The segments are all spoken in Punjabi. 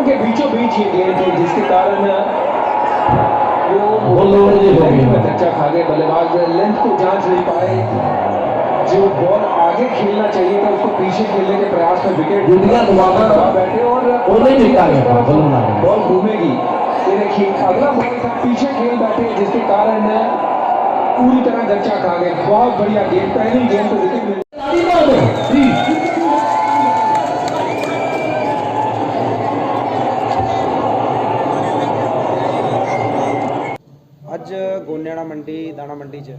खिलाड़ियों के बीचों बीच ये गेंद थी जिसके कारण वो धक्का खा गए बल्लेबाज लेंथ को जाँच नहीं पाए। जो बॉल आगे खेलना चाहिए था उसको पीछे खेलने के प्रयास में विकेट गुड़िया घुमाकर बैठे और वो नहीं निकाले। बॉल घूमेगी। ये देखिए अगला बॉल था पीछे खेल बैठे जिसके कारण पूरी तरह धक्का खा गए। बहुत बढ़िया गेंद पहली गेंद तो विकेट मिल ਮੰਡੀ, ਦਾਣਾ ਮੰਡੀ 'ਚ।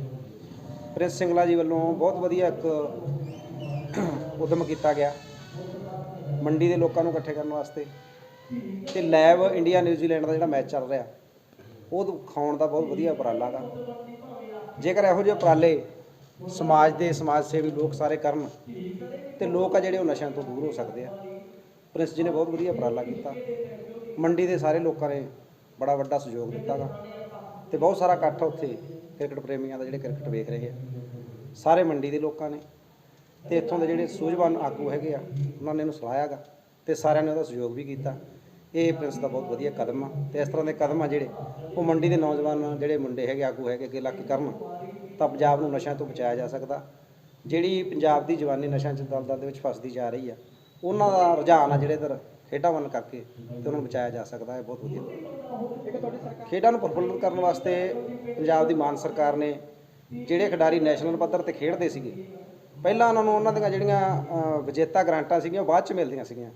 ਪ੍ਰਿੰਸ ਸਿੰਗਲਾ ਜੀ ਵੱਲੋਂ ਬਹੁਤ ਵਧੀਆ ਇੱਕ ਉਦਮ ਕੀਤਾ ਗਿਆ। ਮੰਡੀ ਦੇ ਲੋਕਾਂ ਨੂੰ ਇਕੱਠੇ ਕਰਨ ਵਾਸਤੇ। ਤੇ ਲੈਬ ਇੰਡੀਆ ਨਿਊਜ਼ੀਲੈਂਡ ਦਾ ਜਿਹੜਾ ਮੈਚ ਚੱਲ ਰਿਹਾ, ਉਹ ਦਿਖਾਉਣ ਦਾ ਬਹੁਤ ਵਧੀਆ ਉਪਰਾਲਾ ਗਾ। ਜੇਕਰ ਇਹੋ ਜਿਹੇ ਉਪਰਾਲੇ ਸਮਾਜ ਦੇ ਸਮਾਜ ਸੇਵੀ ਲੋਕ ਸਾਰੇ ਕਰਨ, ਤੇ ਲੋਕ ਆ ਜਿਹੜੇ ਉਹ ਨਸ਼ਿਆਂ ਤੋਂ ਦੂਰ ਹੋ ਸਕਦੇ ਆ। ਪ੍ਰਿੰਸ ਜੀ ਨੇ ਬਹੁਤ ਵਧੀਆ ਉਪਰਾਲਾ ਕੀਤਾ। ਮੰਡੀ ਦੇ ਸਾਰੇ ਲੋਕਾਂ ਨੇ ਬੜਾ ਵੱਡਾ ਸਹਿਯੋਗ ਦਿੱਤਾ ਗਾ। ਤੇ ਬਹੁਤ ਸਾਰਾ ਇਕੱਠ ਉੱਥੇ। ਕ੍ਰਿਕਟ ਪ੍ਰੇਮੀਆਂ ਦਾ ਜਿਹੜੇ ਕ੍ਰਿਕਟ ਵੇਖ ਰਹੇ ਆ, ਸਾਰੇ ਮੰਡੀ ਦੇ ਲੋਕਾਂ ਨੇ ਤੇ ਇੱਥੋਂ ਦੇ ਜਿਹੜੇ ਸੂਝਵਾਨ ਆਗੂ ਹੈਗੇ ਆ, ਉਹਨਾਂ ਨੇ ਇਹਨੂੰ ਸਲਾਹਿਆ ਗਾ ਤੇ ਸਾਰਿਆਂ ਨੇ ਉਹਦਾ ਸਹਿਯੋਗ ਵੀ ਕੀਤਾ। ਇਹ ਪ੍ਰਿੰਸ ਦਾ ਬਹੁਤ ਵਧੀਆ ਕਦਮ ਆ ਤੇ ਇਸ ਤਰ੍ਹਾਂ ਦੇ ਕਦਮ ਆ ਜਿਹੜੇ, ਉਹ ਮੰਡੀ ਦੇ ਨੌਜਵਾਨ ਜਿਹੜੇ ਮੁੰਡੇ ਹੈਗੇ ਆਗੂ ਹੈਗੇ ਅੱਗੇ ਲੱਗ ਕਰਨ, ਤਾਂ ਪੰਜਾਬ ਨੂੰ ਨਸ਼ਿਆਂ ਤੋਂ ਬਚਾਇਆ ਜਾ ਸਕਦਾ। ਜਿਹੜੀ ਪੰਜਾਬ ਦੀ ਜਵਾਨੀ ਨਸ਼ਿਆਂ 'ਚ ਦਲਦਲ ਦੇ ਵਿੱਚ ਫਸਦੀ ਜਾ ਰਹੀ ਆ, ਉਹਨਾਂ ਦਾ ਰੁਝਾਨ ਆ ਜਿਹੜੇ ਇਧਰ ਖੇਡਾਂ ਵੱਲ ਕਰਕੇ ਤੇ ਉਹਨਾਂ ਨੂੰ ਬਚਾਇਆ ਜਾ ਸਕਦਾ ਹੈ, ਬਹੁਤ ਵਧੀਆ। ਖੇਡਾਂ ਨੂੰ ਪ੍ਰਫੁੱਲਤ ਕਰਨ ਵਾਸਤੇ ਪੰਜਾਬ ਦੀ ਮਾਨ ਸਰਕਾਰ ਨੇ ਜਿਹੜੇ ਖਿਡਾਰੀ ਨੈਸ਼ਨਲ ਪੱਧਰ ਤੇ ਖੇਡਦੇ ਸੀਗੇ, ਪਹਿਲਾਂ ਉਹਨਾਂ ਨੂੰ ਉਹਨਾਂ ਦੀਆਂ ਜਿਹੜੀਆਂ ਵਿਜੇਤਾ ਗ੍ਰਾਂਟਾਂ ਸੀਗੀਆਂ, ਉਹ ਬਾਅਦ ਚ ਮਿਲਦੀਆਂ ਸੀਗੀਆਂ।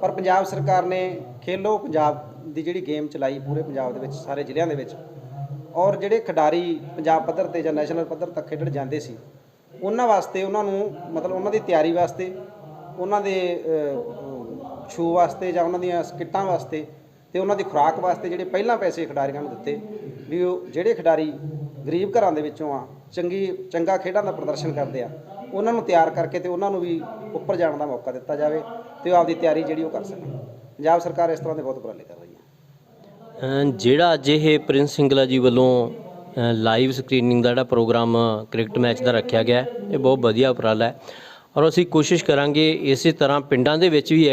ਪਰ ਪੰਜਾਬ ਸਰਕਾਰ ਨੇ ਖੇਲੋ ਪੰਜਾਬ ਦੀ ਜਿਹੜੀ ਗੇਮ ਚਲਾਈ ਪੂਰੇ ਪੰਜਾਬ ਦੇ ਵਿੱਚ, ਸਾਰੇ ਜ਼ਿਲ੍ਹਿਆਂ ਦੇ ਵਿੱਚ, ਔਰ ਜਿਹੜੇ ਖਿਡਾਰੀ ਪੰਜਾਬ ਪੱਧਰ ਤੇ ਜਾਂ ਨੈਸ਼ਨਲ ਪੱਧਰ ਤੱਕ ਖੇਡਣ ਜਾਂਦੇ ਸੀ, ਉਹਨਾਂ ਵਾਸਤੇ ਉਹਨਾਂ ਨੂੰ ਮਤਲਬ ਉਹਨਾਂ ਦੀ ਤਿਆਰੀ ਵਾਸਤੇ ਉਹਨਾਂ ਦੇ ਸ਼ੂ ਵਾਸਤੇ ਜਾਂ ਉਹਨਾਂ ਦੀਆਂ ਸਕਿੱਟਾਂ ਵਾਸਤੇ ਤੇ ਉਹਨਾਂ ਦੀ ਖੁਰਾਕ ਵਾਸਤੇ ਜਿਹੜੇ ਪਹਿਲਾਂ ਪੈਸੇ ਖਿਡਾਰੀਆਂ ਨੂੰ ਦਿੱਤੇ ਵੀ ਉਹ ਜਿਹੜੇ ਖਿਡਾਰੀ ਗਰੀਬ ਘਰਾਂ ਦੇ ਵਿੱਚੋਂ ਆ, ਚੰਗੀ, ਚੰਗਾ ਖੇਡਾਂ ਦਾ ਪ੍ਰਦਰਸ਼ਨ ਕਰਦੇ ਆ, ਉਹਨਾਂ ਨੂੰ ਤਿਆਰ ਕਰਕੇ ਤੇ ਉਹਨਾਂ ਨੂੰ ਵੀ ਉੱਪਰ ਜਾਣ ਦਾ ਮੌਕਾ ਦਿੱਤਾ ਜਾਵੇ ਤੇ ਉਹ ਆਪਦੀ ਤਿਆਰੀ ਜਿਹੜੀ ਉਹ ਕਰ ਸਕਣ। ਪੰਜਾਬ ਸਰਕਾਰ ਇਸ ਤਰ੍ਹਾਂ ਦੇ ਬਹੁਤ ਉਪਰਾਲੇ ਕਰ ਰਹੀ ਹੈ। ਜਿਹੜਾ ਅੱਜ ਇਹ ਪ੍ਰਿੰਸ ਸਿੰਗਲਾ ਜੀ ਵੱਲੋਂ ਲਾਈਵ ਸਕਰੀਨਿੰਗ ਦਾ ਜਿਹੜਾ ਪ੍ਰੋਗਰਾਮ, ਕ੍ਰਿਕਟ ਮੈਚ ਦਾ ਰੱਖਿਆ ਗਿਆ ਇਹ ਬਹੁਤ ਵਧੀਆ ਉਪਰਾਲਾ ਹੈ। ਔਰ ਅਸੀਂ ਕੋਸ਼ਿਸ਼ ਕਰਾਂਗੇ ਇਸੇ ਤਰ੍ਹਾਂ ਪਿੰਡਾਂ ਦੇ ਵਿੱਚ ਵੀ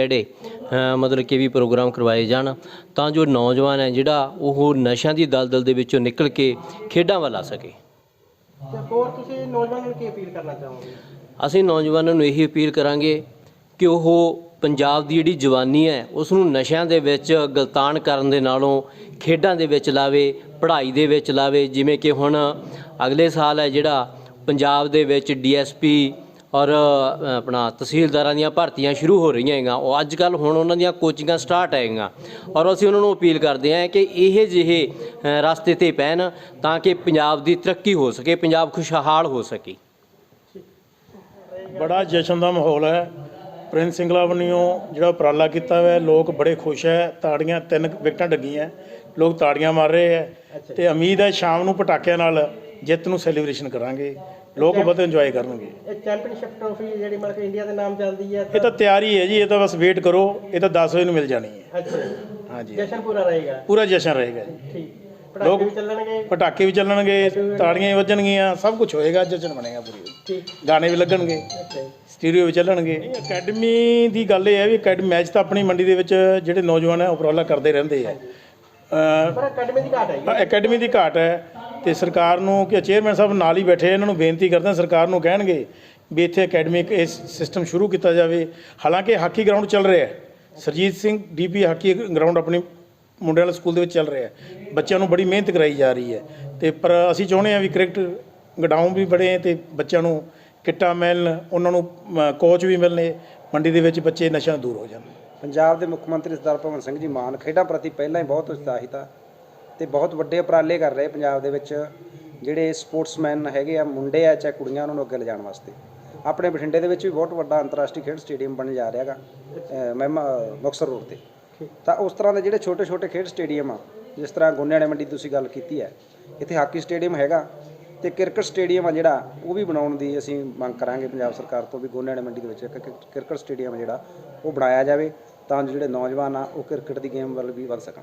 ਅ, ਮਤਲਬ ਕਿ ਵੀ ਪ੍ਰੋਗਰਾਮ ਕਰਵਾਏ ਜਾਣ ਤਾਂ ਜੋ ਨੌਜਵਾਨ ਹੈ ਜਿਹੜਾ ਉਹ ਨਸ਼ਿਆਂ ਦੀ ਦਲਦਲ ਦੇ ਵਿੱਚੋਂ ਨਿਕਲ ਕੇ ਖੇਡਾਂ ਵੱਲ ਆ ਸਕੇ। ਤੇ ਹੋਰ ਤੁਸੀਂ ਨੌਜਵਾਨਾਂ ਨੂੰ ਕੀ ਅਪੀਲ ਕਰਨਾ ਚਾਹੋਗੇ? ਅਸੀਂ ਨੌਜਵਾਨਾਂ ਨੂੰ ਇਹੀ ਅਪੀਲ ਕਰਾਂਗੇ ਕਿ ਉਹ ਪੰਜਾਬ ਦੀ ਜਿਹੜੀ ਜਵਾਨੀ ਹੈ ਉਸ ਨੂੰ ਨਸ਼ਿਆਂ ਦੇ ਵਿੱਚ ਗਲਤਾਨ ਕਰਨ ਦੇ ਨਾਲੋਂ ਖੇਡਾਂ ਦੇ ਵਿੱਚ ਲਾਵੇ ਪੜ੍ਹਾਈ ਦੇ ਵਿੱਚ ਲਾਵੇ ਜਿਵੇਂ ਕਿ ਹੁਣ ਅਗਲੇ ਸਾਲ ਹੈ ਜਿਹੜਾ ਪੰਜਾਬ ਦੇ ਵਿੱਚ ਡੀਐਸਪੀ ਔਰ ਆਪਣਾ ਤਹਿਸੀਲਦਾਰਾਂ ਦੀਆਂ ਭਰਤੀਆਂ ਸ਼ੁਰੂ ਹੋ ਰਹੀਆਂ ਹੈਗੀਆਂ। ਉਹ ਅੱਜ ਕੱਲ ਹੁਣ ਉਹਨਾਂ ਦੀਆਂ ਕੋਚਿੰਗਾਂ ਸਟਾਰਟ ਹੈਗੀਆਂ। ਔਰ ਅਸੀਂ ਉਹਨਾਂ ਨੂੰ ਅਪੀਲ ਕਰਦੇ ਹਾਂ ਕਿ ਇਹ ਜਿਹੇ ਰਸਤੇ ਤੇ ਪੈਣ ਤਾਂ ਕਿ ਪੰਜਾਬ ਦੀ ਤਰੱਕੀ ਹੋ ਸਕੇ, ਪੰਜਾਬ ਖੁਸ਼ਹਾਲ ਹੋ ਸਕੇ। ਬੜਾ ਜਸ਼ਨ ਦਾ ਮਾਹੌਲ ਹੈ। ਪ੍ਰਿੰਸ ਸਿੰਗਲਾ ਵੱਲੋਂ ਜਿਹੜਾ ਉਪਰਾਲਾ ਕੀਤਾ ਹੋਇਆ, ਲੋਕ ਬੜੇ ਖੁਸ਼ ਹੈ। ਤਾੜੀਆਂ, ਤਿੰਨ ਵਿਕਟਾਂ ਡੱਗੀਆਂ। ਲੋਕ ਤਾੜੀਆਂ ਮਾਰ ਰਹੇ ਹੈ। ਤੇ ਉਮੀਦ ਹੈ ਸ਼ਾਮ ਨੂੰ ਪਟਾਕਿਆਂ ਨਾਲ ਜਿੱਤ ਨੂੰ ਸੈਲੀਬ੍ਰੇਸ਼ਨ ਕਰਾਂਗੇ। ਲੋਕ ਬਹੁਤ ਇੰਜੋਏ ਕਰਨਗੇ। ਇਹ ਚੈਂਪੀਅਨਸ਼ਿਪ ਟਰੋਫੀ ਜਿਹੜੀ ਮਤਲਬ ਕਿ ਇੰਡੀਆ ਦੇ ਨਾਮ ਚੱਲਦੀ ਹੈ ਇਹ ਤਾਂ ਤਿਆਰੀ ਹੈ ਜੀ ਇਹ ਤਾਂ ਬਸ ਵੇਟ ਕਰੋ ਇਹ ਤਾਂ 10 ਵਜੇ ਨੂੰ ਮਿਲ ਜਾਣੀ ਹੈ। ਅੱਛਾ ਜੀ। ਹਾਂਜੀ। ਜਸ਼ਨ ਪੂਰਾ ਰਹੇਗਾ? ਪੂਰਾ ਜਸ਼ਨ ਰਹੇਗਾ ਜੀ। ਠੀਕ। ਪਟਾਕੇ ਵੀ ਚੱਲਣਗੇ? ਪਟਾਕੇ ਵੀ ਚੱਲਣਗੇ ਤਾੜੀਆਂ ਵੀ ਵੱਜਣਗੀਆਂ ਸਭ ਕੁਝ ਹੋਏਗਾ ਜਸ਼ਨ ਬਣੇਗਾ ਪੂਰੀ। ਠੀਕ। ਗਾਣੇ ਵੀ ਲੱਗਣਗੇ ਅੱਛਾ ਜੀ। ਸਟੀਰੀਓ ਵੀ ਚੱਲਣਗੇ। ਅਕੈਡਮੀ ਦੀ ਗੱਲ ਇਹ ਹੈ ਵੀ ਅਕੈਡਮੀ ਮੈਚ ਤਾਂ ਆਪਣੀ ਮੰਡੀ ਦੇ ਵਿੱਚ ਜਿਹੜੇ ਨੌਜਵਾਨ ਹੈ ਉਪਰਾਲਾ ਕਰਦੇ ਰਹਿੰਦੇ ਆ। ਪਰ ਅਕੈਡਮੀ ਦੀ ਘਾਟ ਹੈ ਜੀ। ਅਕੈਡਮੀ ਦੀ ਘਾਟ ਹੈ। ਤੇ ਸਰਕਾਰ ਨੂੰ ਕਿ ਚੇਅਰਮੈਨ ਸਾਹਿਬ ਨਾਲ ਹੀ ਬੈਠੇ, ਇਹਨਾਂ ਨੂੰ ਬੇਨਤੀ ਕਰਦਾ ਸਰਕਾਰ ਨੂੰ ਕਹਿਣਗੇ ਵੀ ਇੱਥੇ ਅਕੈਡਮਿਕ ਇਸ ਸਿਸਟਮ ਸ਼ੁਰੂ ਕੀਤਾ ਜਾਵੇ। ਹਾਲਾਂਕਿ ਹਾਕੀ ਗਰਾਊਂਡ ਚੱਲ ਰਿਹਾ ਹੈ। Surjit Singh DP hockey ground ਆਪਣੀ ਮੁੰਡਿਆਂ ਵਾਲੇ ਸਕੂਲ ਦੇ ਵਿੱਚ ਚੱਲ ਰਿਹਾ ਹੈ। ਬੱਚਿਆਂ ਨੂੰ ਬੜੀ ਮਿਹਨਤ ਕਰਾਈ ਜਾ ਰਹੀ ਹੈ। ਤੇ ਪਰ ਅਸੀਂ ਚਾਹੁੰਦੇ ਹਾਂ ਵੀ ਕ੍ਰਿਕਟ ਗਡਾਊਨ ਵੀ ਬੜੇ ਤੇ ਬੱਚਿਆਂ ਨੂੰ ਕਿੱਟਾਂ ਮਿਲਣ, ਉਹਨਾਂ ਨੂੰ ਕੋਚ ਵੀ ਮਿਲਣੇ, ਮੰਡੀ ਦੇ ਵਿੱਚ ਬੱਚੇ ਨਸ਼ਿਆਂ ਦੂਰ ਹੋ ਜਾਣ। ਪੰਜਾਬ ਦੇ ਮੁੱਖ ਮੰਤਰੀ ਸਰਦਾਰ ਭਗਵੰਤ ਸਿੰਘ ਜੀ ਮਾਨ ਖੇਡਾਂ ਪ੍ਰਤੀ ਪਹਿਲਾਂ ਹੀ ਬਹੁਤ ਉਤਸ਼ਾਹਿਤ ਆ। ਤੇ ਬਹੁਤ ਵੱਡੇ ਉਪਰਾਲੇ ਕਰ ਰਹੇ ਪੰਜਾਬ ਦੇ ਵਿੱਚ ਜਿਹੜੇ ਸਪੋਰਟਸਮੈਨ ਹੈਗੇ ਆ ਮੁੰਡੇ ਆ ਚਾਹੇ ਕੁੜੀਆਂ ਉਹਨਾਂ ਨੂੰ ਅੱਗੇ ਲਿਜਾਣ ਵਾਸਤੇ। ਆਪਣੇ ਬਠਿੰਡੇ ਦੇ ਵਿੱਚ ਵੀ ਬਹੁਤ ਵੱਡਾ ਅੰਤਰਰਾਸ਼ਟਰੀ ਖੇਡ ਸਟੇਡੀਅਮ ਬਣਨ ਜਾ ਰਿਹਾ ਹੈਗਾ ਮਹਿਮਾ ਮੁਕਤਸਰ ਰੋਡ ਤੇ। ਤਾਂ ਉਸ ਤਰ੍ਹਾਂ ਦੇ ਜਿਹੜੇ ਛੋਟੇ ਛੋਟੇ ਖੇਡ ਸਟੇਡੀਅਮ ਆ ਜਿਸ ਤਰ੍ਹਾਂ ਗੋਨਿਆਣੇ ਮੰਡੀ ਤੁਸੀਂ ਗੱਲ ਕੀਤੀ ਹੈ ਇੱਥੇ ਹਾਕੀ ਸਟੇਡੀਅਮ ਹੈਗਾ ਤੇ ਕ੍ਰਿਕਟ ਸਟੇਡੀਅਮ ਆ ਜਿਹੜਾ ਉਹ ਵੀ ਬਣਾਉਣ ਦੀ ਅਸੀਂ ਮੰਗ ਕਰਾਂਗੇ ਪੰਜਾਬ ਸਰਕਾਰ ਤੋਂ ਵੀ ਗੋਨਿਆਣੇ ਮੰਡੀ ਦੇ ਵਿੱਚ ਇੱਕ ਕ੍ਰਿਕ- ਕ੍ਰਿਕਟ ਸਟੇਡੀਅਮ ਜਿਹੜਾ ਉਹ ਬਣਾਇਆ ਜਾਵੇ ਤਾਂ ਜੋ ਜਿਹੜੇ ਨੌਜਵਾਨ ਆ ਉਹ ਕ੍ਰਿਕਟ ਦੀ ਗੇਮ ਵੱਲ ਵੀ ਵੱਧ ਸਕਣ।